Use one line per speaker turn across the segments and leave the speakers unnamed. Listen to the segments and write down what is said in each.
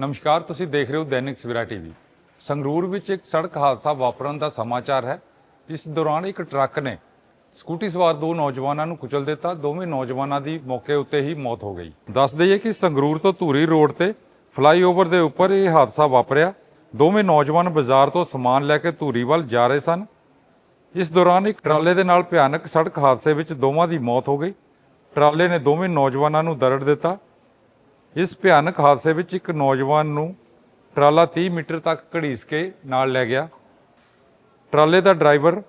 ਨਮਸਕਾਰ, ਤੁਸੀਂ ਦੇਖ ਰਹੇ ਹੋ ਦੈਨਿਕ ਸਵੇਰਾ ਟੀਵੀ। ਸੰਗਰੂਰ ਵਿੱਚ ਇੱਕ ਸੜਕ ਹਾਦਸਾ ਵਾਪਰਨ ਦਾ ਸਮਾਚਾਰ ਹੈ। ਇਸ ਦੌਰਾਨ ਇੱਕ ਟਰੱਕ ਨੇ ਸਕੂਟੀ ਸਵਾਰ ਦੋ ਨੌਜਵਾਨਾਂ ਨੂੰ ਕੁਚਲ ਦਿੱਤਾ। ਦੋਵੇਂ ਨੌਜਵਾਨਾਂ ਦੀ ਮੌਕੇ ਉੱਤੇ ਹੀ ਮੌਤ ਹੋ ਗਈ। ਦੱਸ ਦਈਏ ਕਿ ਸੰਗਰੂਰ ਤੋਂ ਧੂਰੀ ਰੋਡ ਤੇ ਫਲਾਈਓਵਰ ਦੇ ਉੱਪਰ ਇਹ ਹਾਦਸਾ ਵਾਪਰਿਆ। ਦੋਵੇਂ ਨੌਜਵਾਨ ਬਾਜ਼ਾਰ ਤੋਂ ਸਮਾਨ ਲੈ ਕੇ ਧੂਰੀ ਵੱਲ ਜਾ ਰਹੇ ਸਨ। ਇਸ ਦੌਰਾਨ ਇੱਕ ਟਰਾਲੇ ਦੇ ਨਾਲ ਭਿਆਨਕ ਸੜਕ ਹਾਦਸੇ ਵਿੱਚ ਦੋਵਾਂ ਦੀ ਮੌਤ ਹੋ ਗਈ। ਟਰਾਲੇ ਨੇ ਦੋਵੇਂ ਨੌਜਵਾਨਾਂ ਨੂੰ ਦਰੜ ਦਿੱਤਾ। ਇਸ ਭਿਆਨਕ ਹਾਦਸੇ ਵਿੱਚ ਇੱਕ ਨੌਜਵਾਨ ਨੂੰ ਟਰਾਲਾ 30 ਮੀਟਰ ਤੱਕ ਘੜੀਸ ਕੇ ਨਾਲ ਲੈ ਗਿਆ। ਟਰਾਲੇ ਦਾ ਡਰਾਈਵਰ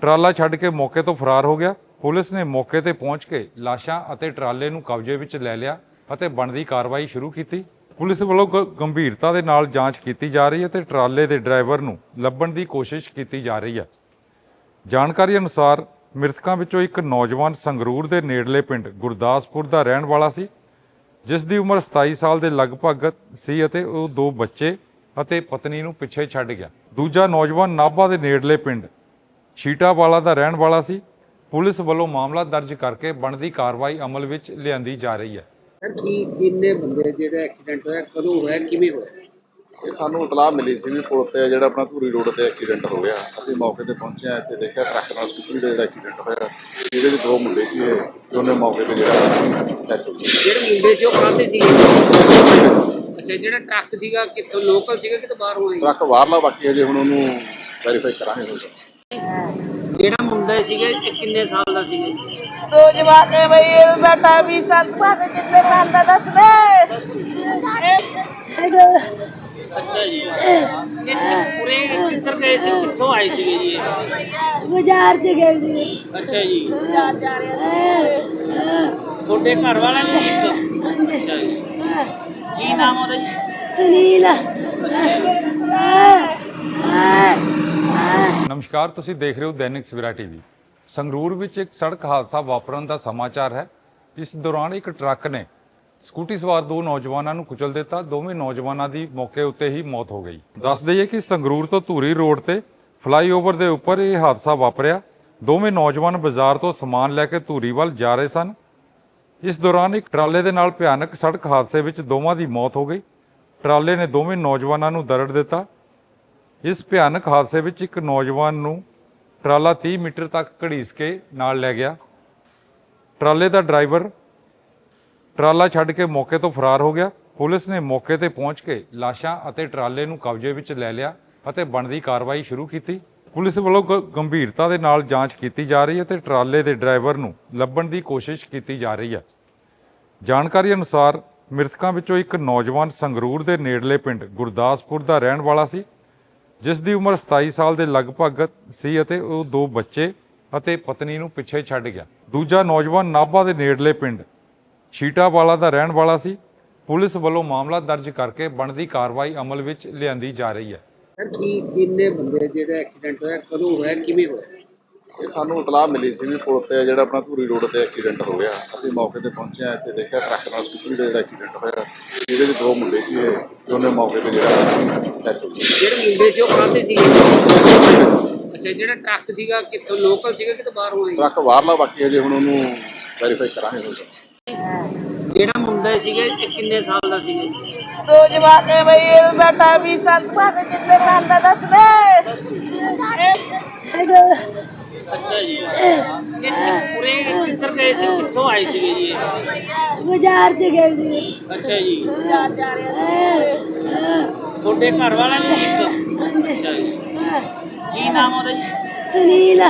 ਟਰਾਲਾ ਛੱਡ ਕੇ ਮੌਕੇ ਤੋਂ ਫਰਾਰ ਹੋ ਗਿਆ। ਪੁਲਿਸ ਨੇ ਮੌਕੇ ਤੇ ਪਹੁੰਚ ਕੇ ਲਾਸ਼ਾਂ ਅਤੇ ਟਰਾਲੇ ਨੂੰ ਕਬਜ਼ੇ ਵਿੱਚ ਲੈ ਲਿਆ ਅਤੇ ਬਣਦੀ ਕਾਰਵਾਈ ਸ਼ੁਰੂ ਕੀਤੀ। ਪੁਲਿਸ ਵੱਲੋਂ ਗ- ਗੰਭੀਰਤਾ ਦੇ ਨਾਲ ਜਾਂਚ ਕੀਤੀ ਜਾ ਰਹੀ ਹੈ ਤੇ ਟਰਾਲੇ ਦੇ ਡਰਾਈਵਰ ਨੂੰ ਲੱਭਣ ਦੀ ਕੋਸ਼ਿਸ਼ ਕੀਤੀ ਜਾ ਰਹੀ ਹੈ। ਜਾਣਕਾਰੀ ਅਨੁਸਾਰ ਮ੍ਰਿਤਕਾਂ ਵਿੱਚੋਂ ਇੱਕ ਨੌਜਵਾਨ ਸੰਗਰੂਰ ਦੇ ਨੇੜਲੇ ਪਿੰਡ ਗੁਰਦਾਸਪੁਰ ਦਾ ਰਹਿਣ ਵਾਲਾ ਸੀ। ਜਿਸ ਦੀ ਉਮਰ 27 ਸਾਲ ਦੇ ਲਗਭਗ ਸੀ ਅਤੇ ਉਹ ਦੋ ਬੱਚੇ ਅਤੇ ਪਤਨੀ ਨੂੰ ਪਿੱਛੇ ਛੱਡ ਗਿਆ। ਦੂਜਾ ਨੌਜਵਾਨ ਨਾਭਾ ਦੇ ਨੇੜਲੇ ਪਿੰਡ ਛੀਟਾਵਾਲਾ ਦਾ ਰਹਿਣ ਵਾਲਾ ਸੀ। ਪੁਲਿਸ ਵੱਲੋਂ ਮਾਮਲਾ ਦਰਜ ਕਰਕੇ ਬਣਦੀ ਕਾਰਵਾਈ ਅਮਲ ਵਿੱਚ ਲਿਆਂਦੀ ਜਾ ਰਹੀ ਹੈ।
ਸਰ, ਕੀ ਕਿੰਨੇ ਬੰਦੇ ਜਿਹੜਾ ਐਕਸੀਡੈਂਟ ਹੋਇਆ, ਕਦੋਂ ਹੋਇਆ, ਕਿਵੇਂ ਹੋਇਆ?
ਇਹ ਸਾਨੂੰ ਇਤਲਾਹ ਮਿਲੀ ਸੀ ਵੀ ਪੁਲ ਤੇ ਜਿਹੜਾ ਆਪਣਾ ਧੂਰੀ ਰੋਡ ਤੇ ਐਕਸੀਡੈਂਟ ਹੋ ਗਿਆ। ਅਸੀਂ ਮੌਕੇ ਤੇ ਪਹੁੰਚੇ ਆ ਇੱਥੇ ਦੇਖਿਆ ਟਰੱਕ ਨਾਲ ਸਕੂਟਰੀ ਦਾ ਜਿਹੜਾ ਐਕਸੀਡੈਂਟ ਹੋਇਆ ਇਹਦੇ ਵਿੱਚ ਦੋ ਮੁੰਡੇ ਸੀ ਇਹ ਦੋਨੇ ਮੌਕੇ ਤੇ ਜਿਹੜਾ ਡੈਥ ਹੋ ਗਈ
ਜਿਹੜੇ ਮੁੰਡੇ ਸੀ ਉਹ ਕਾਹਦੇ ਸੀਗੇ? ਅੱਛਾ ਜਿਹੜਾ ਟਰੱਕ ਸੀਗਾ ਕਿੱਥੋਂ ਲੋਕਲ ਸੀਗਾ ਕਿਤੋਂ ਬਾਹਰੋਂ ਆਇਆ
ਟਰੱਕ ਬਾਹਰਲਾ ਬਾਕੀ ਹਜੇ ਹੁਣ ਉਹਨੂੰ ਵੈਰੀਫਾਈ ਕਰਾਂਗੇ ਹੁਣ।
ਜਿਹੜਾ ਮੁੰਡਾ ਸੀਗਾ ਇਹ ਕਿੰਨੇ ਸਾਲ ਦਾ ਸੀਗਾ
ਦੋ ਜਵਾਕੇ ਬਈ ਇਹ ਬੇਟਾ ਵੀ ਸਾਲ ਭਾਗ ਕਿੰਨੇ ਸਾਲ ਦਾ ਦੱਸ ਲੈ
ਅੱਛਾ ਜੀ। ਇਹ ਪੂਰੇ ਕਿੱਧਰ ਗਏ ਸੀ? ਕਿੱਥੋਂ ਆਏ ਸੀਗੇ ਜੀ ਇਹ?
ਬਾਜ਼ਾਰ ਚ ਗਏ ਸੀ।
ਅੱਛਾ ਜੀ। ਤੁਹਾਡੇ ਘਰ ਵਾਲਾ ਵੀ ਇੱਕ? ਅੱਛਾ ਜੀ। ਕੀ ਨਾਮ ਉਹਦਾ ਜੀ?
ਸੁਨੀਲ।
ਨਮਸਕਾਰ ਤੁਸੀਂ ਦੇਖ ਰਹੇ ਹੋ ਦੈਨਿਕ ਸਵੇਰਾ ਟੀਵੀ। ਸੰਗਰੂਰ ਵਿੱਚ ਇੱਕ ਸੜਕ ਹਾਦਸਾ ਵਾਪਰਨ ਦਾ ਸਮਾਚਾਰ ਹੈ। ਇਸ ਦੌਰਾਨ ਇੱਕ ਟਰੱਕ ਨੇ ਸਕੂਟੀ ਸਵਾਰ ਦੋ ਨੌਜਵਾਨਾਂ ਨੂੰ ਕੁਚਲ ਦਿੱਤਾ। ਦੋਵੇਂ ਨੌਜਵਾਨਾਂ ਦੀ ਮੌਕੇ ਉੱਤੇ ਹੀ ਮੌਤ ਹੋ ਗਈ। ਦੱਸ ਦਈਏ ਕਿ ਸੰਗਰੂਰ ਤੋਂ ਧੂਰੀ ਰੋਡ ਤੇ ਫਲਾਈਓਵਰ ਦੇ ਉੱਪਰ ਇਹ ਹਾਦਸਾ ਵਾਪਰਿਆ। ਦੋਵੇਂ ਨੌਜਵਾਨ ਬਾਜ਼ਾਰ ਤੋਂ ਸਮਾਨ ਲੈ ਕੇ ਧੂਰੀ ਵੱਲ ਜਾ ਰਹੇ ਸਨ। ਇਸ ਦੌਰਾਨ ਇੱਕ ਟਰਾਲੇ ਦੇ ਨਾਲ ਭਿਆਨਕ ਸੜਕ ਹਾਦਸੇ ਵਿੱਚ ਦੋਵਾਂ ਦੀ ਮੌਤ ਹੋ ਗਈ। ਟਰਾਲੇ ਨੇ ਦੋਵੇਂ ਨੌਜਵਾਨਾਂ ਨੂੰ ਦਰੜ ਦਿੱਤਾ। ਇਸ ਭਿਆਨਕ ਹਾਦਸੇ ਵਿੱਚ ਇੱਕ ਨੌਜਵਾਨ ਨੂੰ ਟਰਾਲਾ 30 ਮੀਟਰ ਤੱਕ ਘੜੀਸ ਕੇ ਨਾਲ ਲੈ ਗਿਆ। ਟਰਾਲੇ ਦਾ ਡਰਾਈਵਰ ਟਰਾਲਾ ਛੱਡ ਕੇ ਮੌਕੇ ਤੋਂ ਫਰਾਰ ਹੋ ਗਿਆ। ਪੁਲਿਸ ਨੇ ਮੌਕੇ ਤੇ ਪਹੁੰਚ ਕੇ ਲਾਸ਼ਾਂ ਅਤੇ ਟਰਾਲੇ ਨੂੰ ਕਬਜ਼ੇ ਵਿੱਚ ਲੈ ਲਿਆ ਅਤੇ ਬਣਦੀ ਕਾਰਵਾਈ ਸ਼ੁਰੂ ਕੀਤੀ। ਪੁਲਿਸ ਵੱਲੋਂ ਗ- ਗੰਭੀਰਤਾ ਦੇ ਨਾਲ ਜਾਂਚ ਕੀਤੀ ਜਾ ਰਹੀ ਹੈ ਤੇ ਟਰਾਲੇ ਦੇ ਡਰਾਈਵਰ ਨੂੰ ਲੱਭਣ ਦੀ ਕੋਸ਼ਿਸ਼ ਕੀਤੀ ਜਾ ਰਹੀ ਹੈ। ਜਾਣਕਾਰੀ ਅਨੁਸਾਰ ਮ੍ਰਿਤਕਾਂ ਵਿੱਚੋਂ ਇੱਕ ਨੌਜਵਾਨ ਸੰਗਰੂਰ ਦੇ ਨੇੜਲੇ ਪਿੰਡ ਗੁਰਦਾਸਪੁਰ ਦਾ ਰਹਿਣ ਵਾਲਾ ਸੀ, ਜਿਸ ਦੀ ਉਮਰ 27 ਸਾਲ ਦੇ ਲਗਭਗ ਸੀ ਅਤੇ ਉਹ ਦੋ ਬੱਚੇ ਅਤੇ ਪਤਨੀ ਨੂੰ ਪਿੱਛੇ ਛੱਡ ਗਿਆ। ਦੂਜਾ ਨੌਜਵਾਨ ਨਾਭਾ ਦੇ ਨੇੜਲੇ ਪਿੰਡ ਛੀਟਾਵਾਲਾ ਦਾ ਰਹਿਣ ਵਾਲਾ ਸੀ। ਪੁਲਿਸ ਵੱਲੋਂ ਮਾਮਲਾ ਦਰਜ ਕਰਕੇ ਬਣਦੀ ਕਾਰਵਾਈ ਅਮਲ ਵਿੱਚ ਲਿਆਂਦੀ ਜਾ ਰਹੀ ਹੈ।
ਸਰ ਕੀ ਕਿੰਨੇ ਬੰਦੇ ਜਿਹੜਾ ਐਕਸੀਡੈਂਟ ਹੋਇਆ ਕਦੋਂ ਹੋਇਆ ਕਿਵੇਂ ਹੋਇਆ?
ਇਹ ਸਾਨੂੰ ਇਤਲਾਹ ਮਿਲੀ ਸੀ ਵੀ ਪੁਲ ਤੇ ਜਿਹੜਾ ਆਪਣਾ ਧੂਰੀ ਰੋਡ ਤੇ ਐਕਸੀਡੈਂਟ ਹੋ ਗਿਆ। ਅਸੀਂ ਮੌਕੇ ਤੇ ਪਹੁੰਚੇ ਆ ਇੱਥੇ ਦੇਖਿਆ ਟਰੱਕ ਨਾਲ ਸਕੂਟਰੀ ਦਾ ਜਿਹੜਾ ਐਕਸੀਡੈਂਟ ਹੋਇਆ ਇਹਦੇ ਵਿੱਚ ਦੋ ਮੁੰਡੇ ਸੀ ਇਹ ਦੋਨੇ ਮੌਕੇ ਤੇ ਜਿਹੜਾ ਡੈਥ ਹੋ ਗਈ
ਜਿਹੜੇ ਮੁੰਡੇ ਸੀ ਉਹ ਕਾਹਦੇ ਸੀਗੇ ਅੱਛਾ ਜਿਹੜਾ ਟਰੱਕ ਸੀਗਾ ਕਿੱਥੋਂ ਲੋਕਲ ਸੀਗਾ ਕਿਤੋਂ ਬਾਹਰੋਂ ਆਇਆ
ਟਰੱਕ ਬਾਹਰਲਾ ਬਾਕੀ ਹਜੇ ਹੁਣ ਉਹਨੂੰ ਵੈਰੀਫਾਈ ਕਰਾਂਗੇ। ਹੁਣ
ਜਿਹੜਾ ਮੁੰਡਾ ਸੀਗਾ ਇਹ ਕਿੰਨੇ ਸਾਲ ਦਾ ਸੀਗਾ
ਦੋ ਜਵਾਕੇ ਬਈ ਇਹ ਬੇਟਾ ਵੀ ਸਾਲ ਭਾਗ ਕਿੰਨੇ ਸਾਲ ਦਾ ਦੱਸ ਲੈ
ਅੱਛਾ ਜੀ। ਇਹ ਪੂਰੇ ਕਿੱਧਰ ਗਏ ਸੀ? ਕਿੱਥੋਂ ਆਏ ਸੀਗੇ ਜੀ ਇਹ?
ਬਾਜ਼ਾਰ ਚ ਗਏ ਸੀ।
ਅੱਛਾ ਜੀ। ਤੁਹਾਡੇ ਘਰ ਵਾਲਾ ਵੀ ਸੀ? ਇੱਕ? ਅੱਛਾ ਜੀ। ਕੀ ਨਾਮ ਉਹਦਾ ਜੀ?
ਸੁਨੀਲ।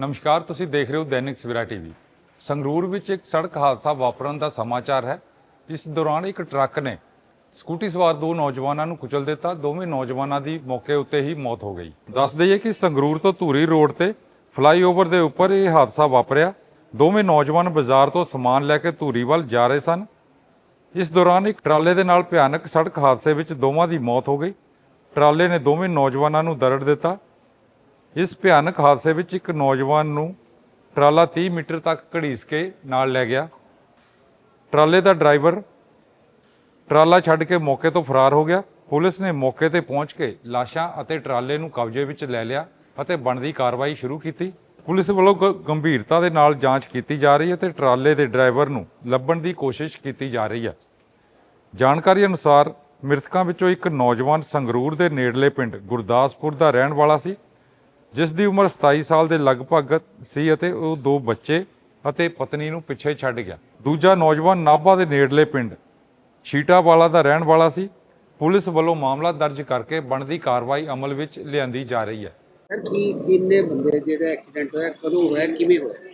ਨਮਸਕਾਰ, ਤੁਸੀਂ ਦੇਖ ਰਹੇ ਹੋ ਦੈਨਿਕ ਸਵੇਰਾ ਟੀਵੀ। ਸੰਗਰੂਰ ਵਿੱਚ ਇੱਕ ਸੜਕ ਹਾਦਸਾ ਵਾਪਰਨ ਦਾ ਸਮਾਚਾਰ ਹੈ। ਇਸ ਦੌਰਾਨ ਇੱਕ ਟਰੱਕ ਨੇ ਸਕੂਟੀ ਸਵਾਰ ਦੋ ਨੌਜਵਾਨਾਂ ਨੂੰ ਕੁਚਲ ਦਿੱਤਾ। ਦੋਵੇਂ ਨੌਜਵਾਨਾਂ ਦੀ ਮੌਕੇ ਉੱਤੇ ਹੀ ਮੌਤ ਹੋ ਗਈ। ਦੱਸ ਦਈਏ ਕਿ ਸੰਗਰੂਰ ਤੋਂ ਧੂਰੀ ਰੋਡ ਤੇ ਫਲਾਈਓਵਰ ਦੇ ਉੱਪਰ ਇਹ ਹਾਦਸਾ ਵਾਪਰਿਆ। ਦੋਵੇਂ ਨੌਜਵਾਨ ਬਾਜ਼ਾਰ ਤੋਂ ਸਮਾਨ ਲੈ ਕੇ ਧੂਰੀ ਵੱਲ ਜਾ ਰਹੇ ਸਨ। ਇਸ ਦੌਰਾਨ ਇੱਕ ਟਰਾਲੇ ਦੇ ਨਾਲ ਭਿਆਨਕ ਸੜਕ ਹਾਦਸੇ ਵਿੱਚ ਦੋਵਾਂ ਦੀ ਮੌਤ ਹੋ ਗਈ। ਟਰਾਲੇ ਨੇ ਦੋਵੇਂ ਨੌਜਵਾਨਾਂ ਨੂੰ ਦਰੜ ਦਿੱਤਾ। ਇਸ ਭਿਆਨਕ ਹਾਦਸੇ ਵਿੱਚ ਇੱਕ ਨੌਜਵਾਨ ਨੂੰ ਟਰਾਲਾ 30 ਮੀਟਰ ਤੱਕ ਘੜੀਸ ਕੇ ਨਾਲ ਲੈ ਗਿਆ। ਟਰਾਲੇ ਦਾ ਡਰਾਈਵਰ ਟਰਾਲਾ ਛੱਡ ਕੇ ਮੌਕੇ ਤੋਂ ਫਰਾਰ ਹੋ ਗਿਆ। ਪੁਲਿਸ ਨੇ ਮੌਕੇ ਤੇ ਪਹੁੰਚ ਕੇ ਲਾਸ਼ਾਂ ਅਤੇ ਟਰਾਲੇ ਨੂੰ ਕਬਜ਼ੇ ਵਿੱਚ ਲੈ ਲਿਆ ਅਤੇ ਬਣਦੀ ਕਾਰਵਾਈ ਸ਼ੁਰੂ ਕੀਤੀ। ਪੁਲਿਸ ਵੱਲੋਂ ਗ- ਗੰਭੀਰਤਾ ਦੇ ਨਾਲ ਜਾਂਚ ਕੀਤੀ ਜਾ ਰਹੀ ਹੈ ਤੇ ਟਰਾਲੇ ਦੇ ਡਰਾਈਵਰ ਨੂੰ ਲੱਭਣ ਦੀ ਕੋਸ਼ਿਸ਼ ਕੀਤੀ ਜਾ ਰਹੀ ਹੈ। ਜਾਣਕਾਰੀ ਅਨੁਸਾਰ ਮ੍ਰਿਤਕਾਂ ਵਿੱਚੋਂ ਇੱਕ ਨੌਜਵਾਨ ਸੰਗਰੂਰ ਦੇ ਨੇੜਲੇ ਪਿੰਡ ਗੁਰਦਾਸਪੁਰ ਦਾ ਰਹਿਣ ਵਾਲਾ ਸੀ। ਜਿਸ ਦੀ ਉਮਰ 27 ਸਾਲ ਦੇ ਲਗਭਗ ਸੀ ਅਤੇ ਉਹ ਦੋ ਬੱਚੇ ਅਤੇ ਪਤਨੀ ਨੂੰ ਪਿੱਛੇ ਛੱਡ ਗਿਆ। ਦੂਜਾ ਨੌਜਵਾਨ ਨਾਭਾ ਦੇ ਨੇੜਲੇ ਪਿੰਡ ਛੀਟਾਵਾਲਾ ਦਾ ਰਹਿਣ ਵਾਲਾ ਸੀ। ਪੁਲਿਸ ਵੱਲੋਂ ਮਾਮਲਾ ਦਰਜ ਕਰਕੇ ਬਣਦੀ ਕਾਰਵਾਈ ਅਮਲ ਵਿੱਚ ਲਿਆਂਦੀ ਜਾ ਰਹੀ ਹੈ।
ਸਰ, ਕੀ ਕਿੰਨੇ ਬੰਦੇ ਜਿਹੜਾ ਐਕਸੀਡੈਂਟ ਹੋਇਆ, ਕਦੋਂ ਹੋਇਆ, ਕਿਵੇਂ ਹੋਇਆ?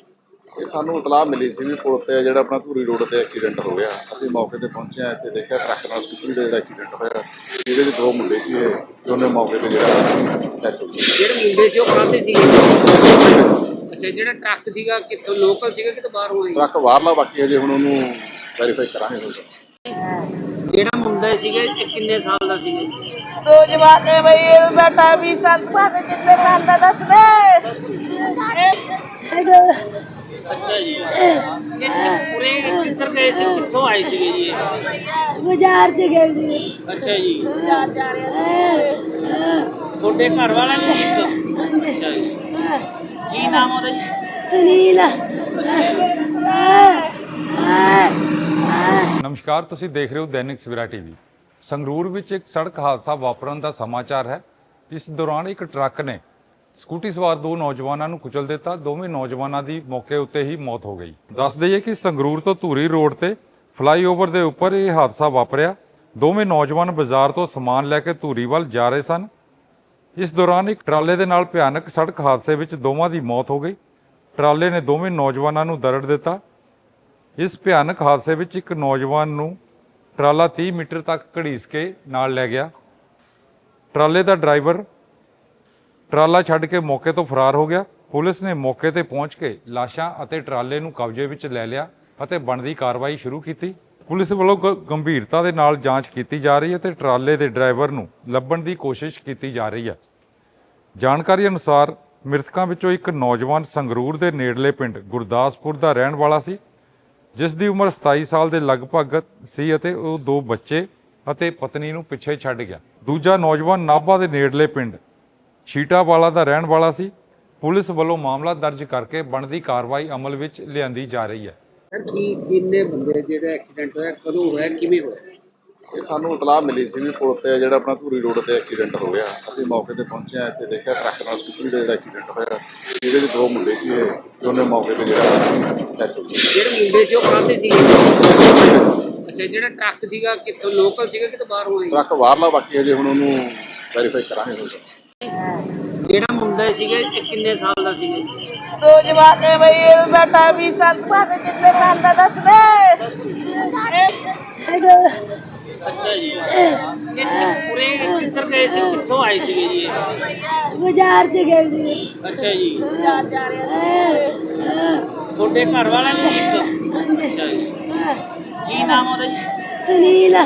ਇਹ ਸਾਨੂੰ ਇਤਲਾਹ ਮਿਲੀ ਸੀ ਵੀ ਪੁਲ ਤੇ ਜਿਹੜਾ ਆਪਣਾ ਧੂਰੀ ਰੋਡ ਤੇ ਐਕਸੀਡੈਂਟ ਹੋ ਗਿਆ। ਅਸੀਂ ਮੌਕੇ ਤੇ ਪਹੁੰਚੇ ਆ ਇੱਥੇ ਦੇਖਿਆ ਟਰੱਕ ਨਾਲ ਸਕੂਟਰੀ ਦਾ ਜਿਹੜਾ ਐਕਸੀਡੈਂਟ ਹੋਇਆ ਜਿਹਦੇ ਵਿੱਚ ਦੋ ਮੁੰਡੇ ਸੀ ਇਹ ਤੇ ਉਹਨੇ ਮੌਕੇ ਤੇ ਜਿਹੜਾ ਡੈਥ ਹੋ ਗਈ।
ਜਿਹੜੇ ਮੁੰਡੇ ਸੀ ਉਹ ਕਾਹਦੇ ਸੀਗੇ? ਅੱਛਾ ਜਿਹੜਾ ਟਰੱਕ ਸੀਗਾ ਕਿੱਥੋਂ ਲੋਕਲ ਸੀਗਾ ਕਿ ਬਾਹਰੋਂ ਆਇਆ?
ਟਰੱਕ ਬਾਹਰਲਾ ਬਾਕੀ ਹਜੇ ਹੁਣ ਉਹਨੂੰ ਵੈਰੀਫਾਈ ਕਰਾਂਗੇ। ਹੁਣ
ਜਿਹੜਾ ਮੁੰਡਾ ਸੀਗਾ ਇਹ ਕਿੰਨੇ ਸਾਲ ਦਾ ਸੀਗਾ?
ਦੋ ਜਵਾਕੇ ਬਈ ਇਹ ਬੇਟਾ 20 ਸਾਲ ਭਾਗ ਕਿੰਨੇ ਸਾਲ ਦਾ ਦੱਸ ਲੈ
ਅੱਛਾ ਜੀ ਇਹ ਪੂਰੇ ਕਿੱਧਰ ਗਏ ਸੀ ਕਿੱਥੋਂ ਆਏ ਸੀਗੇ ਜੀ ਇਹ?
ਬਾਜ਼ਾਰ ਚ ਗਏ ਸੀ।
ਅੱਛਾ ਜੀ। ਤੁਹਾਡੇ ਘਰ ਵਾਲਾ ਵੀ ਸੀ? ਅੱਛਾ ਜੀ। ਕੀ ਨਾਮ ਉਹਦਾ ਜੀ?
ਸੁਨੀਲ।
ਨਮਸਕਾਰ ਤੁਸੀਂ ਦੇਖ ਰਹੇ ਹੋ ਦੈਨਿਕ ਸਵੇਰਾ ਟੀਵੀ। ਸੰਗਰੂਰ ਵਿੱਚ ਇੱਕ ਸੜਕ ਹਾਦਸਾ ਵਾਪਰਨ ਦਾ ਸਮਾਚਾਰ ਹੈ। ਇਸ ਦੌਰਾਨ ਇੱਕ ਟਰੱਕ ਨੇ ਸਕੂਟੀ ਸਵਾਰ ਦੋ ਨੌਜਵਾਨਾਂ ਨੂੰ ਕੁਚਲ ਦਿੱਤਾ। ਦੋਵੇਂ ਨੌਜਵਾਨਾਂ ਦੀ ਮੌਕੇ ਉੱਤੇ ਹੀ ਮੌਤ ਹੋ ਗਈ। ਦੱਸ ਦਈਏ ਕਿ ਸੰਗਰੂਰ ਤੋਂ ਧੂਰੀ ਰੋਡ ਤੇ ਫਲਾਈਓਵਰ ਦੇ ਉੱਪਰ ਇਹ ਹਾਦਸਾ ਵਾਪਰਿਆ। ਦੋਵੇਂ ਨੌਜਵਾਨ ਬਾਜ਼ਾਰ ਤੋਂ ਸਮਾਨ ਲੈ ਕੇ ਧੂਰੀ ਵੱਲ ਜਾ ਰਹੇ ਸਨ। ਇਸ ਦੌਰਾਨ ਇੱਕ ਟਰਾਲੇ ਦੇ ਨਾਲ ਭਿਆਨਕ ਸੜਕ ਹਾਦਸੇ ਵਿੱਚ ਦੋਵਾਂ ਦੀ ਮੌਤ ਹੋ ਗਈ। ਟਰਾਲੇ ਨੇ ਦੋਵੇਂ ਨੌਜਵਾਨਾਂ ਨੂੰ ਦਰੜ ਦਿੱਤਾ। ਇਸ ਭਿਆਨਕ ਹਾਦਸੇ ਵਿੱਚ ਇੱਕ ਨੌਜਵਾਨ ਨੂੰ ਟਰਾਲਾ 30 ਮੀਟਰ ਤੱਕ ਘੜੀਸ ਕੇ ਨਾਲ ਲੈ ਗਿਆ। ਟਰਾਲੇ ਦਾ ਡਰਾਈਵਰ ਟਰਾਲਾ ਛੱਡ ਕੇ ਮੌਕੇ ਤੋਂ ਫਰਾਰ ਹੋ ਗਿਆ। ਪੁਲਿਸ ਨੇ ਮੌਕੇ ਤੇ ਪਹੁੰਚ ਕੇ ਲਾਸ਼ਾਂ ਅਤੇ ਟਰਾਲੇ ਨੂੰ ਕਬਜ਼ੇ ਵਿੱਚ ਲੈ ਲਿਆ। ਅਤੇ ਬਣਦੀ ਕਾਰਵਾਈ ਸ਼ੁਰੂ ਕੀਤੀ। ਪੁਲਿਸ ਵੱਲੋਂ ਗ- ਗੰਭੀਰਤਾ ਦੇ ਨਾਲ ਜਾਂਚ ਕੀਤੀ ਜਾ ਰਹੀ ਹੈ ਤੇ ਟਰਾਲੇ ਦੇ ਡਰਾਈਵਰ ਨੂੰ ਲੱਭਣ ਦੀ ਕੋਸ਼ਿਸ਼ ਕੀਤੀ ਜਾ ਰਹੀ ਹੈ। ਜਾਣਕਾਰੀ ਅਨੁਸਾਰ ਮ੍ਰਿਤਕਾਂ ਵਿੱਚੋਂ ਇੱਕ ਨੌਜਵਾਨ ਸੰਗਰੂਰ ਦੇ ਨੇੜਲੇ ਪਿੰਡ ਗੁਰਦਾਸਪੁਰ ਦਾ ਰਹਿਣ ਵਾਲਾ ਸੀ, ਜਿਸ ਦੀ ਉਮਰ 27 ਸਾਲ ਦੇ ਲਗਭਗ ਸੀ ਅਤੇ ਉਹ ਦੋ ਬੱਚੇ ਅਤੇ ਪਤਨੀ ਨੂੰ ਪਿੱਛੇ ਛੱਡ ਗਿਆ। ਦੂਜਾ ਨੌਜਵਾਨ ਨਾਭਾ ਦੇ ਨੇੜਲੇ ਪਿੰਡ ਛੀਟਾਵਾਲਾ ਦਾ ਰਹਿਣ ਵਾਲਾ ਸੀ। ਪੁਲਿਸ ਵੱਲੋਂ ਮਾਮਲਾ ਦਰਜ ਕਰਕੇ ਬਣਦੀ ਕਾਰਵਾਈ ਅਮਲ ਵਿੱਚ ਲਿਆਂਦੀ ਜਾ ਰਹੀ ਹੈ।
ਕੀ ਕਿੰਨੇ ਬੰਦੇ ਜਿਹੜਾ ਐਕਸੀਡੈਂਟ ਹੋਇਆ ਕਦੋਂ ਹੋਇਆ ਕਿਵੇਂ ਹੋਇਆ?
ਇਹ ਸਾਨੂੰ ਇਤਲਾਹ ਮਿਲੀ ਸੀ ਵੀ ਪੁਲ ਤੇ ਜਿਹੜਾ ਆਪਣਾ ਧੂਰੀ ਰੋਡ ਤੇ ਐਕਸੀਡੈਂਟ ਹੋ ਗਿਆ। ਅਸੀਂ ਮੌਕੇ ਤੇ ਪਹੁੰਚੇ ਆ ਇੱਥੇ ਦੇਖਿਆ ਟਰੱਕ ਨਾਲ ਸਕੂਟਰੀ ਦਾ ਜਿਹੜਾ ਐਕਸੀਡੈਂਟ ਹੋਇਆ ਜਿਹਦੇ ਵਿੱਚ ਦੋ ਮੁੰਡੇ ਸੀ ਇਹ ਤੇ ਉਹਨੇ ਮੌਕੇ ਤੇ ਜਿਹੜਾ ਡੈਥ ਹੋ ਗਈ
ਜਿਹੜੇ ਮੁੰਡੇ ਸੀ ਉਹ ਕਾਹਦੇ ਸੀਗੇ? ਅੱਛਾ ਜਿਹੜਾ ਟਰੱਕ ਸੀਗਾ ਕਿੱਥੋਂ ਲੋਕਲ ਸੀਗਾ ਕਿ ਬਾਹਰੋਂ ਆਇਆ
ਟਰੱਕ ਬਾਹਰਲਾ ਬਾਕੀ ਹਜੇ ਹੁਣ ਉਹਨੂੰ ਵੈਰੀਫਾਈ ਕਰਾਂਗੇ। ਹੁਣ
ਜਿਹੜਾ ਮੁੰਡਾ ਸੀਗਾ ਇਹ ਕਿੰਨੇ ਸਾਲ ਦਾ ਸੀਗਾ ਜੀ?
ਦੋ ਜਵਾਕੇ ਬਈ ਇਹ ਬੇਟਾ 20 ਸਾਲ ਭਾਗ ਕਿੰਨੇ ਸਾਲ ਦਾ ਦੱਸ ਲੈ
ਅੱਛਾ ਜੀ ਇਹ ਪੂਰੇ ਕਿੱਧਰ ਗਏ ਸੀ ਕਿੱਥੋਂ ਆਏ ਸੀਗੇ ਜੀ ਇਹ?
ਬਾਜ਼ਾਰ ਚ ਗਏ ਸੀ
ਅੱਛਾ ਜੀ ਤੁਹਾਡੇ ਘਰ ਵਾਲਾ ਵੀ ਸੀ ਇੱਕ? ਅੱਛਾ ਜੀ ਕੀ ਨਾਮ ਉਹਦਾ ਜੀ
ਸੁਨੀਲ